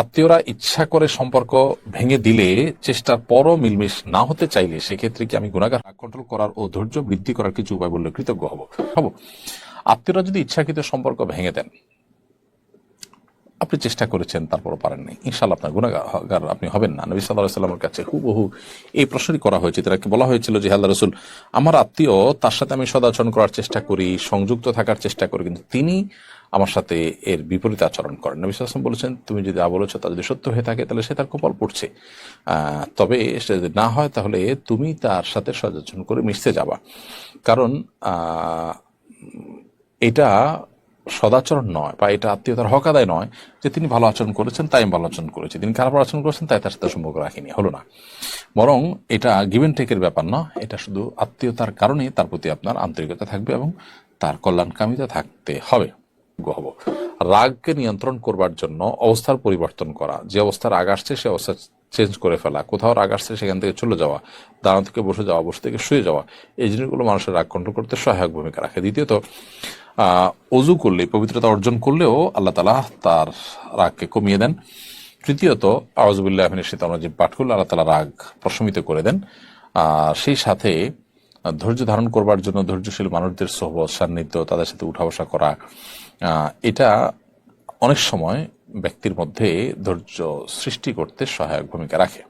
আত্মীয়রা ইচ্ছা করে সম্পর্ক ভেঙে দিলে চেষ্টার পরও মিলমিশ না হতে চাইলে সেক্ষেত্রে কি আমি গুণাগার? কন্ট্রোল করার ও ধৈর্য বৃদ্ধি করার কিছু উপায় বললে কৃতজ্ঞ হব। হব। আত্মীয়রা যদি ইচ্ছাকৃত সম্পর্ক ভেঙে দেন, আপনি চেষ্টা করেছেন, তারপরও পারেননি। ইনশাল্লাহ আপনার গুণাগার আপনি হবেন না। নবী সাল্লাহ সাল্লামের কাছে হুবহু এই প্রশ্নটি করা হয়েছে। তাকে বলা হয়েছিল যে আল্লাহ রসুল, আমার আত্মীয় তার সাথে আমি সদাচরণ করার চেষ্টা করি, সংযুক্ত থাকার চেষ্টা করি, কিন্তু তিনি আমার সাথে এর বিপরীত আচরণ করেন। নবী সাল্লাম বলেছেন, তুমি যদি যা বলেছ তা যদি সত্য হয়ে থাকে, তাহলে সে তার কপাল পড়ছে। তবে সে যদি না হয়, তাহলে তুমি তার সাথে সদাচরণ করে মিশতে যাবা। কারণ এটা সদাচরণ নয়, বা এটা আত্মীয়তার হক আদায় নয় যে তিনি ভালো আচরণ করেছেন, তাই ভালো আচরণ করেছি। তিনি খারাপ আচরণ করেছেন, তাই তার সাথে সম্পর্ক রাখিনি, হলো না। বরং এটা গিভেন টেকের ব্যাপার না, এটা শুধু আত্মীয়তার কারণে তার প্রতি আপনার আন্তরিকতা থাকবে এবং তার কল্যাণকামিতা থাকতে হবে। হব। রাগকে নিয়ন্ত্রণ করবার জন্য অবস্থার পরিবর্তন করা। যে অবস্থার রাগ আসছে, সে অবস্থা চেঞ্জ করে ফেলা। কোথাও রাগ আসছে, সেখান থেকে চলে যাওয়া। দাঁড়ানো থেকে বসে যাওয়া, বসে থেকে শুয়ে যাওয়া। এই জিনিসগুলো মানুষের রাগ কন্ট্রোল করতে সহায়ক ভূমিকা রাখে। দ্বিতীয়ত অজু করলে, পবিত্রতা অর্জন করলেও আল্লাহ তালা তার রাগকে কমিয়ে দেন। তৃতীয়ত আওয়াজবুল্লাহ শীতানজিব পাঠ করলে আল্লাহ তালা রাগ প্রশমিত করে দেন। আর সেই সাথে ধৈর্য ধারণ করবার জন্য ধৈর্যশীল মানুষদের সহব সান্নিধ্য, তাদের সাথে উঠা বসা করা এটা অনেক সময় ব্যক্তির মধ্যে ধৈর্য সৃষ্টি করতে সহায়ক ভূমিকা রাখে।